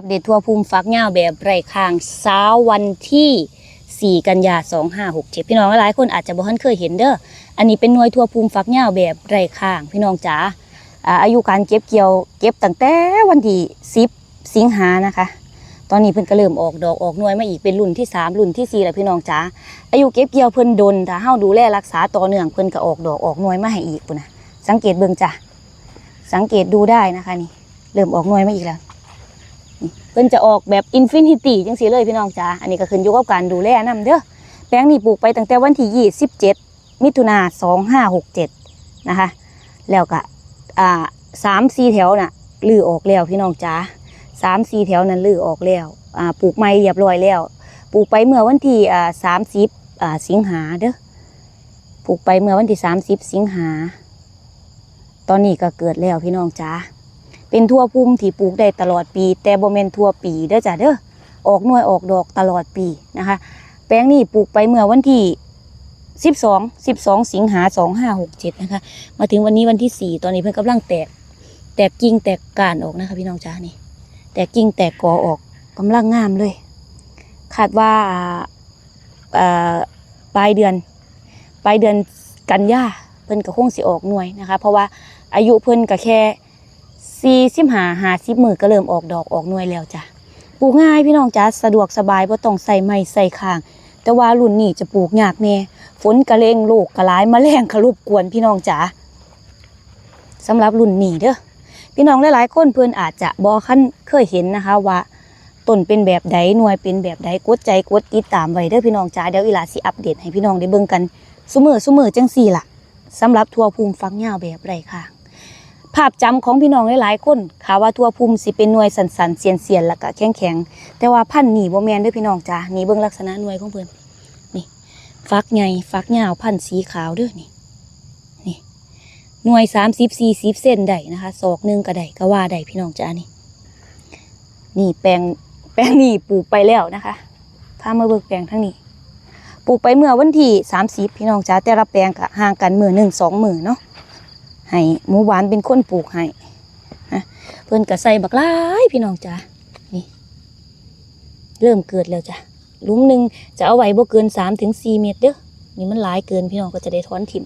อัปเดตทัวร์ภูมิฟักเงาแบบไร้ข้างเช้าวันที่ 4 กันยา2567พี่น้องหลายคนอาจจะบ่ทันเคยเห็นเด้ออันนี้เป็นหน่วยทัวร์ภูมิฟักเงาแบบไร้ข้างพี่น้องจ๋าอายุการเก็บเกี่ยวเก็บตั้งแต่วันที่ 10 สิงหานะคะ ตอนนี้เพิ่นก็เริ่มออกดอกออกหน่วยมาอีกเป็นรุ่นที่ 3 รุ่นที่4แล้วพี่น้องจ๋าอายุเก็บเกี่ยวเพิ่นดนถ้าเฮาดูแลรักษาต่อเนื่องเพิ่นก็ออกดอกออกหน่วยมาให้อีกพุ่นนะสังเกตเบิ่งจ้ะสังเกตดูได้นะคะนี่เริ่มออกหน่วยมาอีกแล้ว เพิ่นจะออกแบบอินฟินิตี้จังสีเลยพี่น้องจ๋าอันนี้ก็ขึ้นอยู่กับการดูแลนํเด้อแปลงนี้ปลูกไปตั้งแต่วันที่ 27 มิถุนา2567 นะคะ แล้วก็อ่าสามสี่แถวน่ะลือออกแล้วพี่น้องจ๋าสามสี่แถวนั้นลือออกแล้วอ่าปลูกไม้เรียบร้อยแล้ว ปลูกไปเมื่อวันที่อ่าสามสิบอ่าสิงหาเด้อปลูกไปเมื่อวันที่สามสิบสิงหาตอนนี้ก็เกิดแล้วพี่น้องจ๋า เป็นทั่วพุ่มที่ปลูกได้ตลอดปี แต่บ่แม่นทั่วปีเด้อจ้ะเด้อออกหน่วยออกดอกตลอดปีนะคะ แปลงนี้ปลูกไปเมื่อวันที่ 12 12 สิงหา2567นะคะ มาถึงวันนี้วันที่ 4 ตอนนี้เพิ่นกำลังแตก แตกกิ่งแตกก้านออกนะคะ พี่น้องจ้านี่ แตกกิ่งแตกกอออกกำลังงามเลยคาดว่าอ่าปลายเดือนปลายเดือนกันยาเพิ่นก็คงสิออกหน่วยนะคะ เพราะว่าอายุเพิ่นก็แค่ สี่สิบหาหาสิบมือก็เริ่มออกดอกออกหน่วยแล้วจ้ะปลูกง่ายพี่น้องจ้าสะดวกสบายเพราะต้องใส่ไม้ใส่ข้าง แต่ว่ารุ่นนี้จะปลูกยากแน่ฝนกระเลงโรคกระลายแมลงขรุบกวนพี่น้องจ๋าสำหรับรุ่นนี้เด้อพี่น้องหลายๆคนเพื่อนอาจจะบอคันเคยเห็นนะคะว่าต้นเป็นแบบใดหน่วยเป็นแบบใดกดใจกดติดตามไว้เด้อพี่น้องจ๋าเดี๋ยวอีลาสิอัปเดตให้พี่น้องได้เบิ่งกันซุมือซุมือจังสี่ล่ะสำหรับทัวร์ภูมิฟังยาวแบบไรค่ะ ภาพจำของพี่น้องหลายๆคนข่าวว่าทั่วภูมิสิเป็นหน่วยสันสันเสียนเสียนแล้วก็แข็งแข็งแต่ว่าพันธุ์นี่บ่แมนด้วยพี่น้องจ้านี่เบิ่งลักษณะหน่วยของเพิ่อนนี่ฟักใหญ่ฟักยาวพันธ์สีขาวด้อนี่นี่หน่วยสามสิบสี่สิบเส้นได้นะคะศอกหนึ่งก็ได้ก็ว่าได้พี่น้องจ้านี่นี่แปลงแปลงนี่ปลูกไปแล้วนะคะพามาเบิกแปลงทั้งนี้ปลูกไปเมื่อวันที่สามสิบพี่น้องจ้าแต่ละแปลงก็ห่างกันมือหนึ่งสองมือเนาะ ให้หมูหวานเป็นคนปลูกให้นะเพิ่นก็ใส่บักลายพี่น้องจ้านี่ เริ่มเกิดแล้วจ้ะหลุมหนึ่งจะเอาไว้บ่เกินสามถึงสี่เมตรเด้อนี่มันหลายเกินพี่น้องก็จะได้ถอนถิ่ม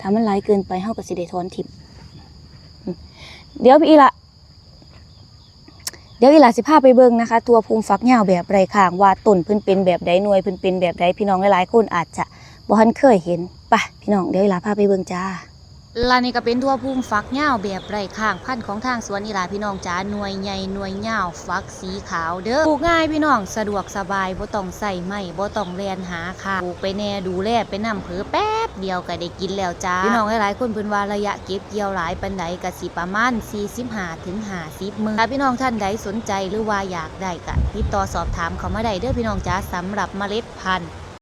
ถ้ามันหลายเกินไปเฮาก็สิได้ถอนถิ่มเดี๋ยวพี่ละเดี๋ยวอีหลาสิพาไปเบิ่งนะคะ ตัวภูมิฟักยาวแบบไรข้างว่าต้นเพิ่นเป็นแบบใดหน่วยเพิ่นเป็นแบบใดพี่น้องหลายๆคนอาจจะบ่ทันเคยเห็นไปพี่น้องเดี๋ยวอีหลาพาไปเบิ่งจ้า ลานี่ก็เป็นทั่วพุ่มฟักเหย้าแบบไร่ข้างพันธุ์ของทางสวนอีหลาพี่น้องจ๋าหน่วยใหญ่หน่วยเหย้าฟักสีขาวเด้อปลูกง่ายพี่น้องสะดวกสบายบ่ต้องใส่ไม้บ่ต้องแลนหาค่ะปลูกไปแน่ดูแลไปนำเผือแป๊บเดียวก็ได้กินแล้วจ้าพี่น้องหลายๆคนเพิ่นว่าระยะเก็บเกี่ยวหลายปานใดก็สิประมาณ45ถึง50มื้อถ้าพี่น้องท่านใดสนใจหรือว่าอยากได้ก็ติดต่อสอบถามเขามาได้เด้อพี่น้องจ๋าสำหรับเมล็ดพันธุ์